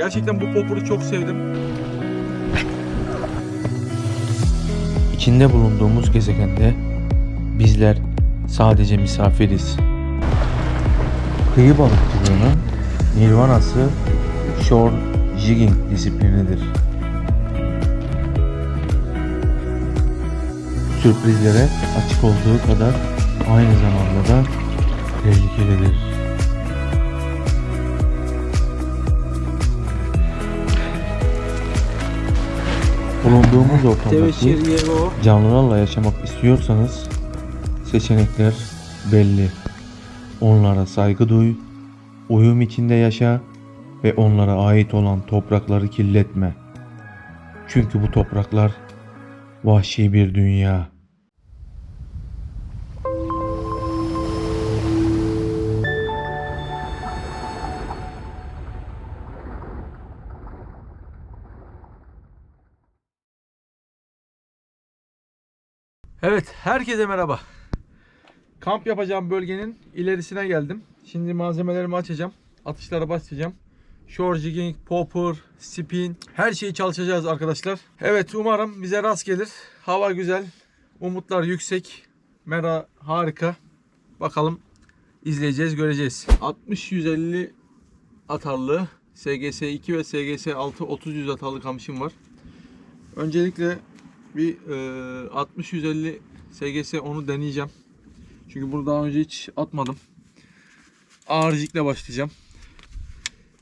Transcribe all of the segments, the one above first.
Gerçekten bu popuru çok sevdim. İçinde bulunduğumuz gezegende bizler sadece misafiriz. Kıyı balıkçılığının nirvanası shore jigging disiplinidir. Sürprizlere açık olduğu kadar aynı zamanda da tehlikelidir. Bulunduğumuz ortamdaki canlılarla yaşamak istiyorsanız seçenekler belli. Onlara saygı duy, uyum içinde yaşa ve onlara ait olan toprakları kirletme. Çünkü bu topraklar vahşi bir dünya. Evet, herkese merhaba. Kamp yapacağım bölgenin ilerisine geldim. Şimdi malzemelerimi açacağım. Atışlara başlayacağım. Shore jigging, popper, spin her şeyi çalışacağız arkadaşlar. Evet umarım bize rast gelir. Hava güzel. Umutlar yüksek. Mera harika. Bakalım izleyeceğiz, göreceğiz. 60-150 atarlı SGS 2 ve SGS 6 30-100 atarlı kamışım var. Öncelikle bir e, 60-150 SGS onu deneyeceğim. Çünkü bunu daha önce hiç atmadım. Ağır jikle başlayacağım.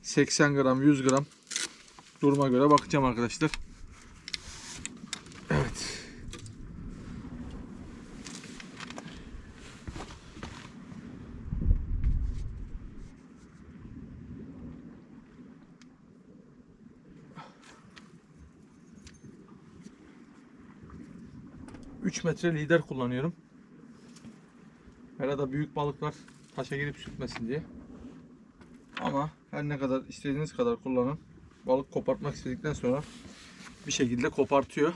80 gram 100 gram duruma göre bakacağım arkadaşlar. ...3 metre lider kullanıyorum. Herhalde büyük balıklar taşa girip sürtmesin diye. Ama her ne kadar istediğiniz kadar kullanın. Balık kopartmak istedikten sonra bir şekilde kopartıyor.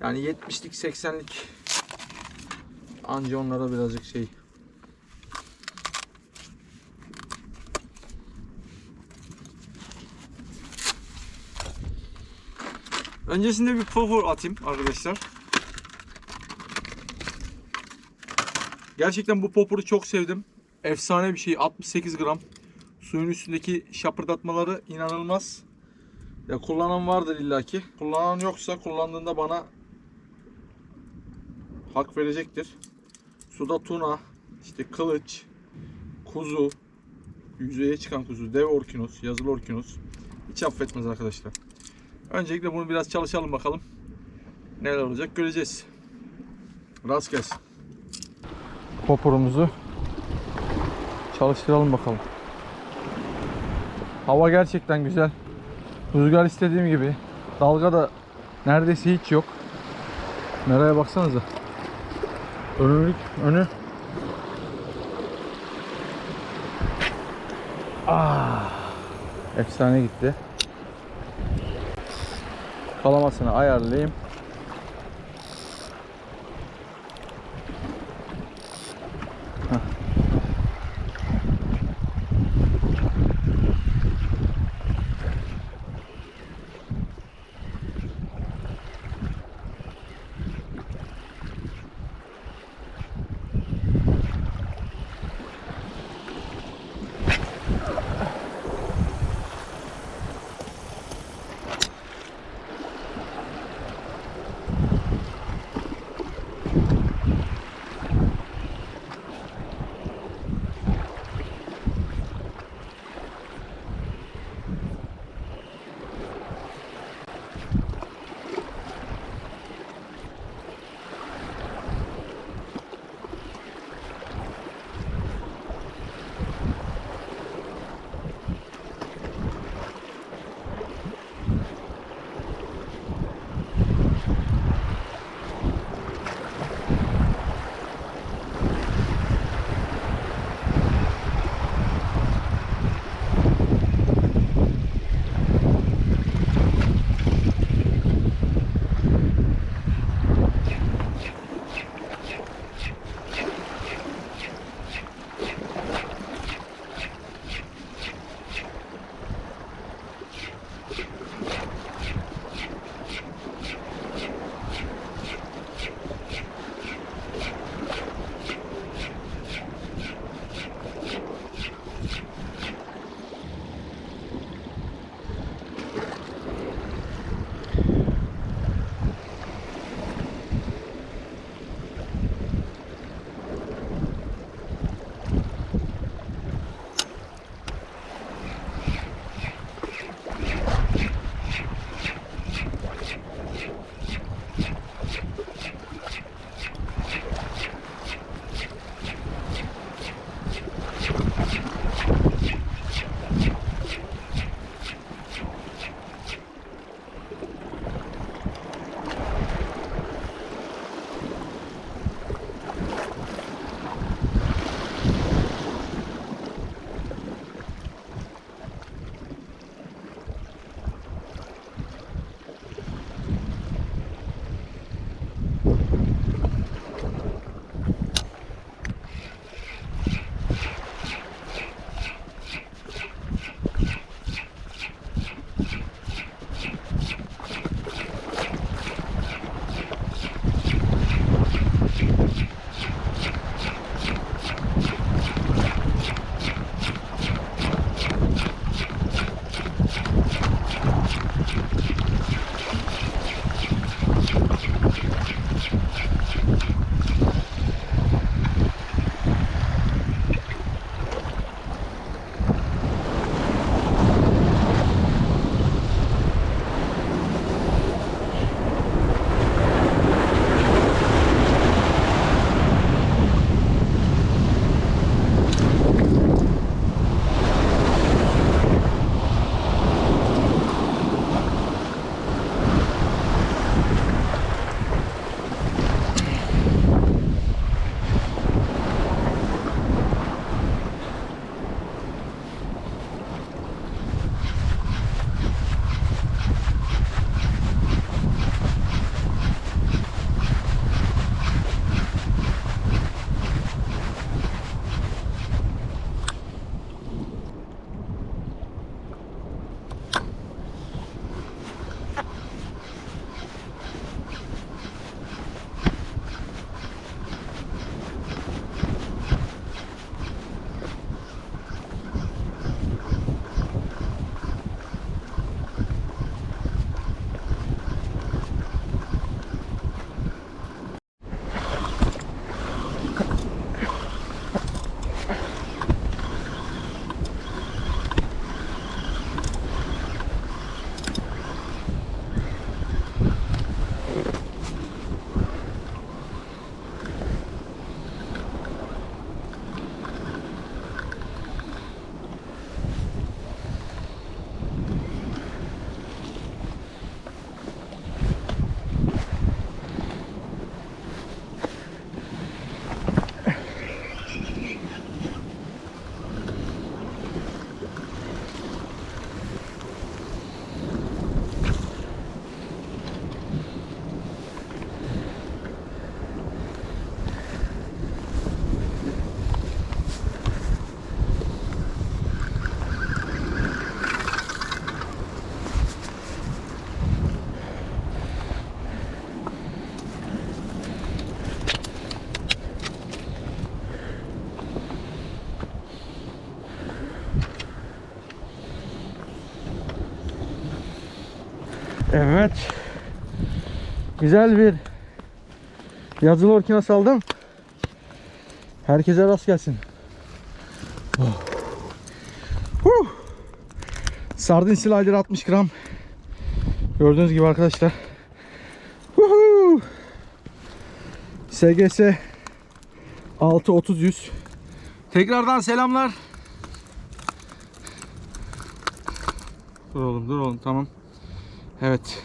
Yani 70'lik 80'lik anca onlara birazcık şey Öncesinde bir puffer atayım arkadaşlar. Gerçekten bu popuru çok sevdim. Efsane bir şey. 68 gram. Suyun üstündeki şapırdatmaları inanılmaz. Ya kullanan vardır illaki. Kullanan yoksa kullandığında bana hak verecektir. Suda tuna, işte kılıç, kuzu, yüzeye çıkan kuzu, dev orkinos, yazılı orkinos hiç affetmez arkadaşlar. Öncelikle bunu biraz çalışalım bakalım. Neler olacak göreceğiz. Rast gelsin. Popurumuzu çalıştıralım bakalım. Hava gerçekten güzel. Rüzgar istediğim gibi. Dalga da neredeyse hiç yok. Meraya baksanıza. Önlük, önü. Ah, efsane gitti. Kalamasını ayarlayayım. Evet. Güzel bir yazılı orkina saldım. Herkese rast gelsin. Oh. Huh. Sardin slider 60 gram. Gördüğünüz gibi arkadaşlar. Huhu. SGS 630 100. Tekrardan selamlar. Dur oğlum dur oğlum tamam. Evet.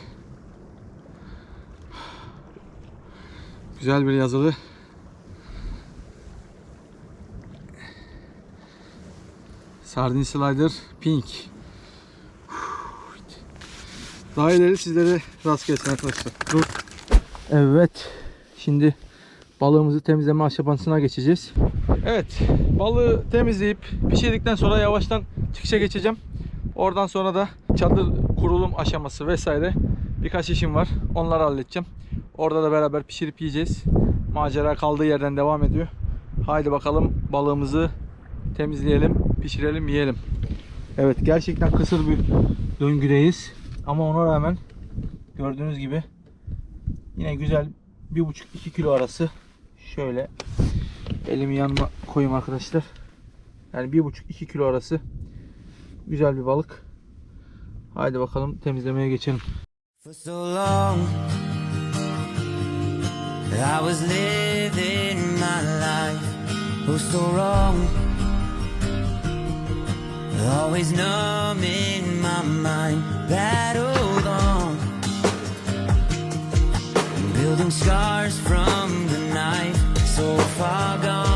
Güzel bir yazılı. Sardin Slider Pink. Daha ileri sizlere rast gelsin arkadaşlar. Dur. Evet. Şimdi balığımızı temizleme aşamasına geçeceğiz. Evet. Balığı temizleyip pişirdikten sonra yavaştan çıkışa geçeceğim. Oradan sonra da çadır kurulum aşaması vesaire birkaç işim var. Onları halledeceğim. Orada da beraber pişirip yiyeceğiz. Macera kaldığı yerden devam ediyor. Haydi bakalım balığımızı temizleyelim, pişirelim, yiyelim. Evet gerçekten kısır bir döngüdeyiz. Ama ona rağmen gördüğünüz gibi yine güzel 1,5-2 kilo arası şöyle elimi yanıma koyayım arkadaşlar. Yani 1,5-2 kilo arası güzel bir balık. Haydi bakalım temizlemeye geçelim. For so long, I was living my life. Oh, so wrong. Always numb in my mind. Battled on. Building scars from the night. So far gone.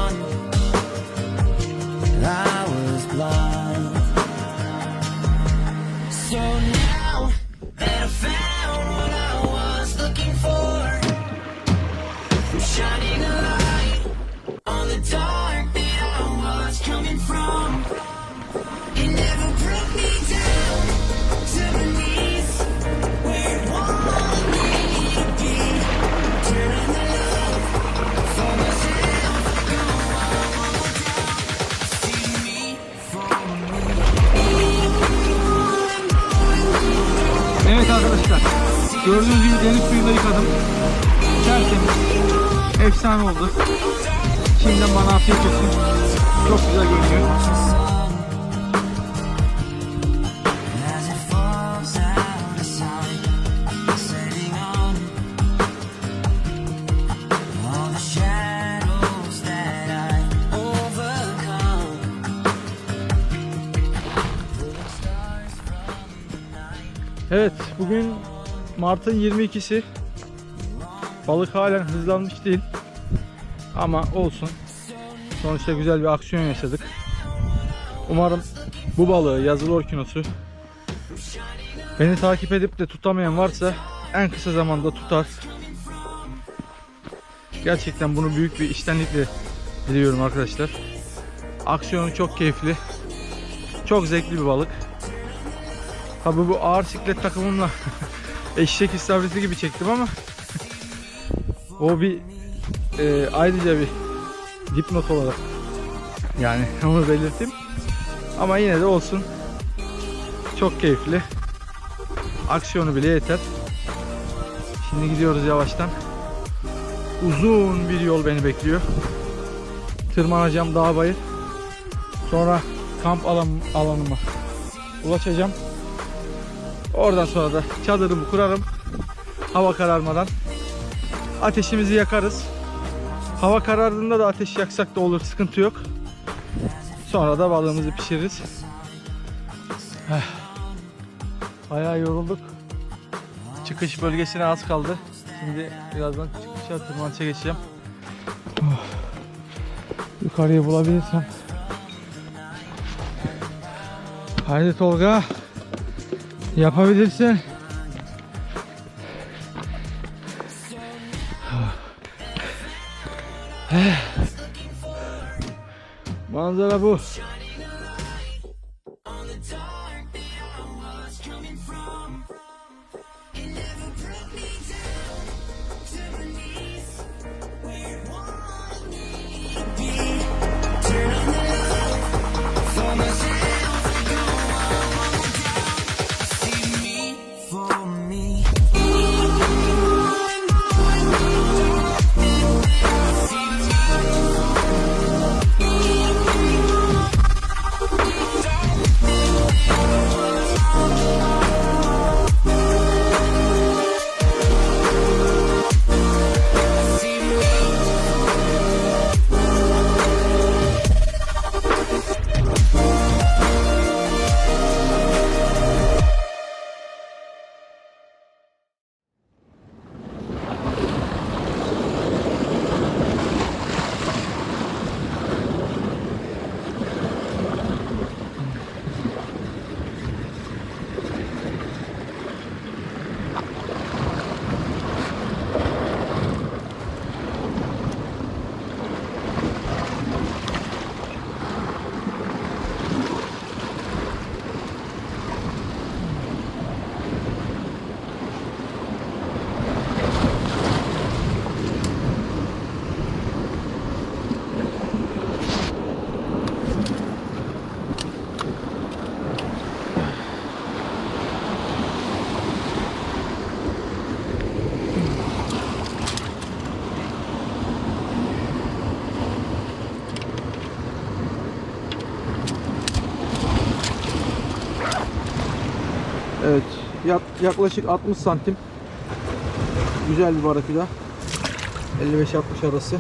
The dark that. Gördüğünüz gibi deniz suyunda yıkadım. Tertemiz. Efsane oldu. Şimdiden bana afiyet olsun. Çok güzel görünüyor. Evet bugün Mart'ın 22'si. Balık halen hızlanmış değil. Ama olsun. Sonuçta güzel bir aksiyon yaşadık. Umarım bu balığı yazılı orkinosu beni takip edip de tutamayan varsa en kısa zamanda tutar. Gerçekten bunu büyük bir iştenlikle diliyorum arkadaşlar. Aksiyonu çok keyifli. Çok zevkli bir balık. Tabi bu ağır siklet takımımla eşek istavrisi gibi çektim ama o bir e, ayrıca bir dipnot olarak yani onu belirteyim. Ama yine de olsun. Çok keyifli. Aksiyonu bile yeter. Şimdi gidiyoruz yavaştan. Uzun bir yol beni bekliyor. Tırmanacağım dağ bayır. Sonra kamp alan, alanıma ulaşacağım. Oradan sonra da çadırımı kurarım. Hava kararmadan. Ateşimizi yakarız. Hava karardığında da ateş yaksak da olur. Sıkıntı yok. Sonra da balığımızı pişiririz. Eh. Bayağı yorulduk. Çıkış bölgesine az kaldı. Şimdi birazdan çıkışa tırmanışa geçeceğim. Oh. Yukarıyı bulabilirsem. Haydi Tolga. Yapabilirsin. Manzara bu. For me, yaklaşık 60 santim. Güzel bir baraküda. 55-60 arası.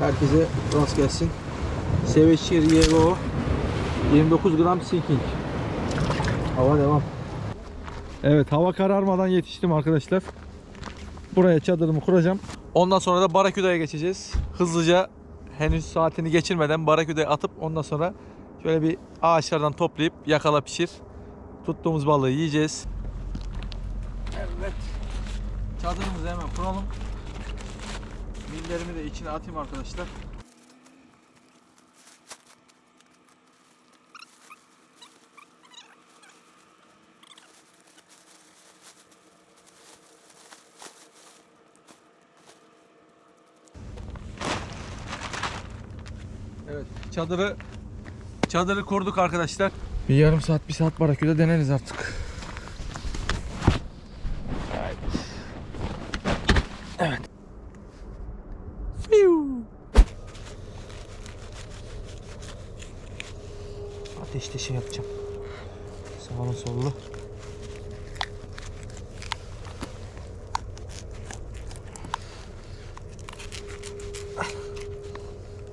Herkese rast gelsin. Seveşir Yero 29 gram sinking. Hava devam. Evet hava kararmadan yetiştim arkadaşlar. Buraya çadırımı kuracağım. Ondan sonra da Baraküda'ya geçeceğiz. Hızlıca henüz saatini geçirmeden Baraküda'ya atıp ondan sonra şöyle bir ağaçlardan toplayıp yakala pişir. Tuttuğumuz balığı yiyeceğiz. Evet. Çadırımızı hemen kuralım. Millerimi de içine atayım arkadaşlar. Evet, çadırı çadırı kurduk arkadaşlar. Bir yarım saat, bir saat baraküde deneriz artık. Evet. Fiu. Ateşte şey yapacağım. Sağlı sollu.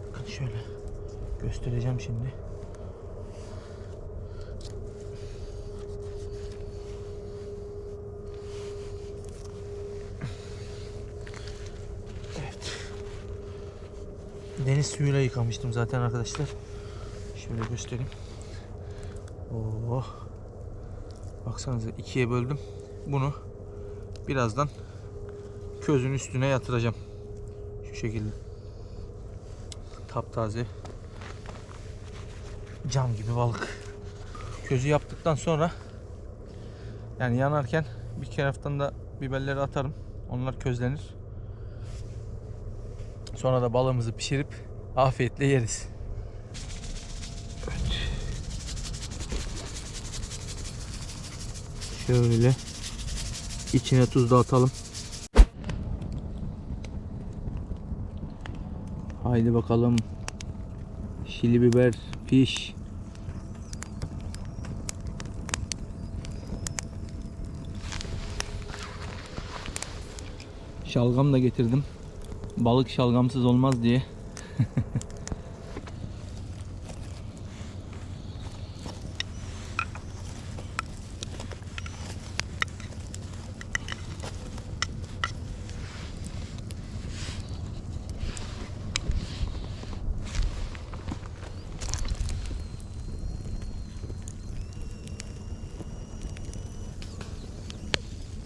Bakın şöyle göstereceğim şimdi. Evet. Deniz yıkamıştım zaten arkadaşlar. Şöyle göstereyim. Oh. Baksanıza ikiye böldüm. Bunu birazdan közün üstüne yatıracağım. Şu şekilde. Taptaze. Cam gibi balık. Közü yaptıktan sonra yani yanarken bir taraftan da biberleri atarım. Onlar közlenir. Sonra da balığımızı pişirip afiyetle yeriz. Evet. Şöyle içine tuz da atalım. Haydi bakalım. Şili biber, piş. Şalgam da getirdim. Balık şalgamsız olmaz diye.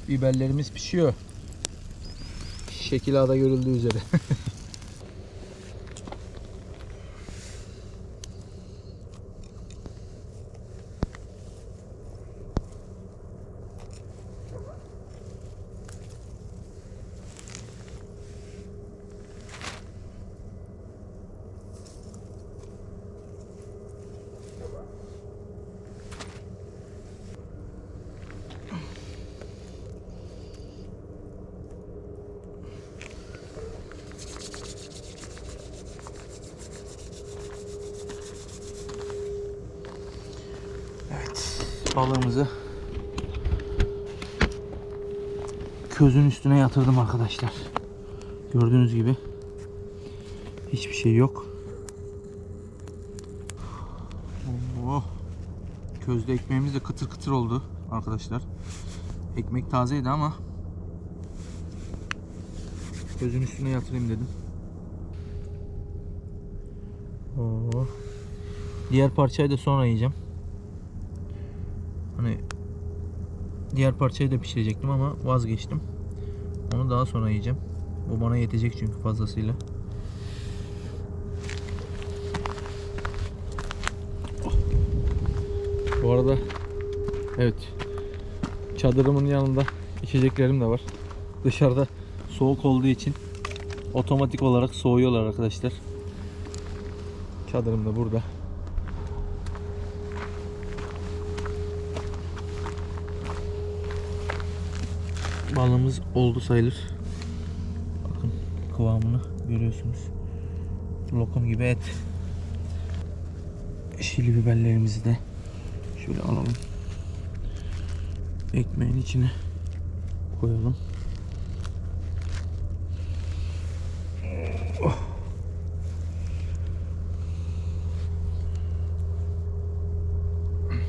Biberlerimiz pişiyor. Şekil ağda görüldüğü üzere. balığımızı közün üstüne yatırdım arkadaşlar. Gördüğünüz gibi hiçbir şey yok. Közde ekmeğimiz de kıtır kıtır oldu arkadaşlar. Ekmek tazeydi ama közün üstüne yatırayım dedim. Oo. Diğer parçayı da sonra yiyeceğim. Hani diğer parçayı da pişirecektim ama vazgeçtim. Onu daha sonra yiyeceğim. Bu bana yetecek çünkü fazlasıyla. Bu arada evet çadırımın yanında içeceklerim de var. Dışarıda soğuk olduğu için otomatik olarak soğuyorlar arkadaşlar. Çadırım da burada. Balığımız oldu sayılır. Bakın kıvamını görüyorsunuz. Lokum gibi et. Şili biberlerimizi de şöyle alalım. Ekmeğin içine koyalım. Oh. Evet.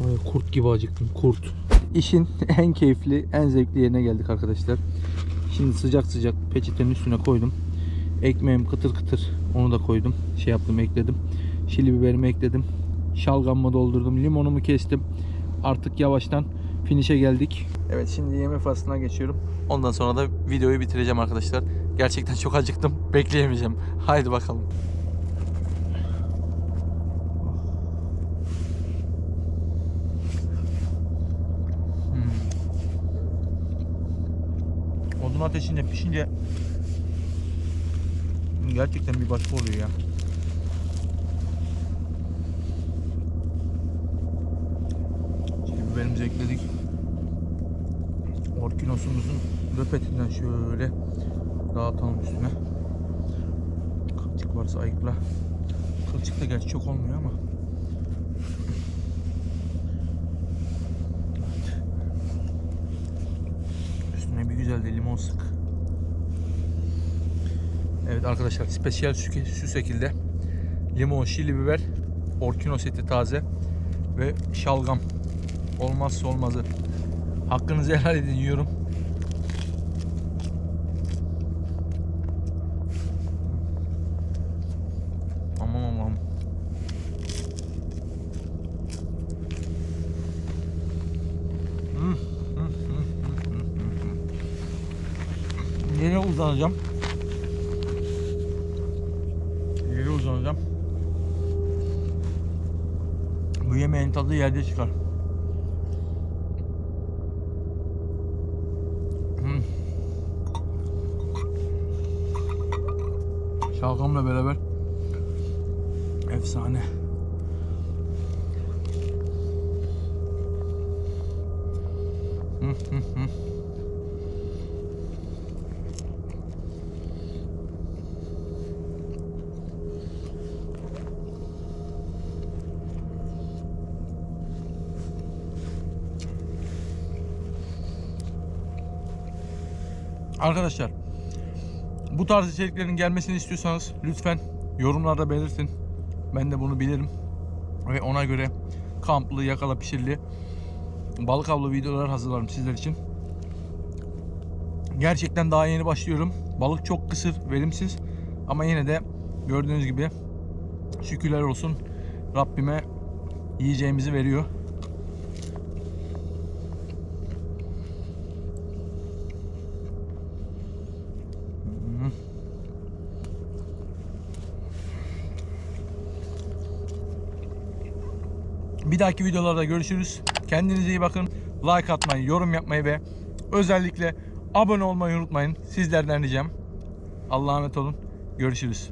Vay, kurt gibi acıktım kurt. İşin en keyifli, en zevkli yerine geldik arkadaşlar. Şimdi sıcak sıcak peçetenin üstüne koydum. Ekmeğim kıtır kıtır onu da koydum. Şey yaptım ekledim. Şili biberimi ekledim. Şalgamımı doldurdum. Limonumu kestim. Artık yavaştan finish'e geldik. Evet şimdi yeme faslına geçiyorum. Ondan sonra da videoyu bitireceğim arkadaşlar. Gerçekten çok acıktım. Bekleyemeyeceğim. Haydi bakalım. Odun ateşinde pişince gerçekten bir başka oluyor ya. Şimdi biberimizi ekledik. Orkinosumuzun röpetinden şöyle dağıtalım üstüne. Kılçık varsa ayıkla. Kılçık da gerçi çok olmuyor ama. Üstüne bir güzel de limon sık. Evet arkadaşlar spesiyel şu, şekilde limon, şili biber, orkinos eti taze ve şalgam olmazsa olmazı. Hakkınızı helal edin yiyorum. Aman Allah'ım. Hmm, hmm, hmm, hmm, hmm, hmm. Nereye uzanacağım? Yere uzanacağım. Bu yemeğin tadı yerde çıkar. Hmm. Şalgamla beraber efsane. Hı hı hı. Arkadaşlar bu tarz içeriklerin gelmesini istiyorsanız lütfen yorumlarda belirtin. Ben de bunu bilirim. Ve ona göre kamplı, yakala pişirili balık avlı videolar hazırlarım sizler için. Gerçekten daha yeni başlıyorum. Balık çok kısır, verimsiz. Ama yine de gördüğünüz gibi şükürler olsun Rabbime yiyeceğimizi veriyor. Bir dahaki videolarda görüşürüz. Kendinize iyi bakın. Like atmayı, yorum yapmayı ve özellikle abone olmayı unutmayın. Sizlerden ricam. Allah'a emanet olun. Görüşürüz.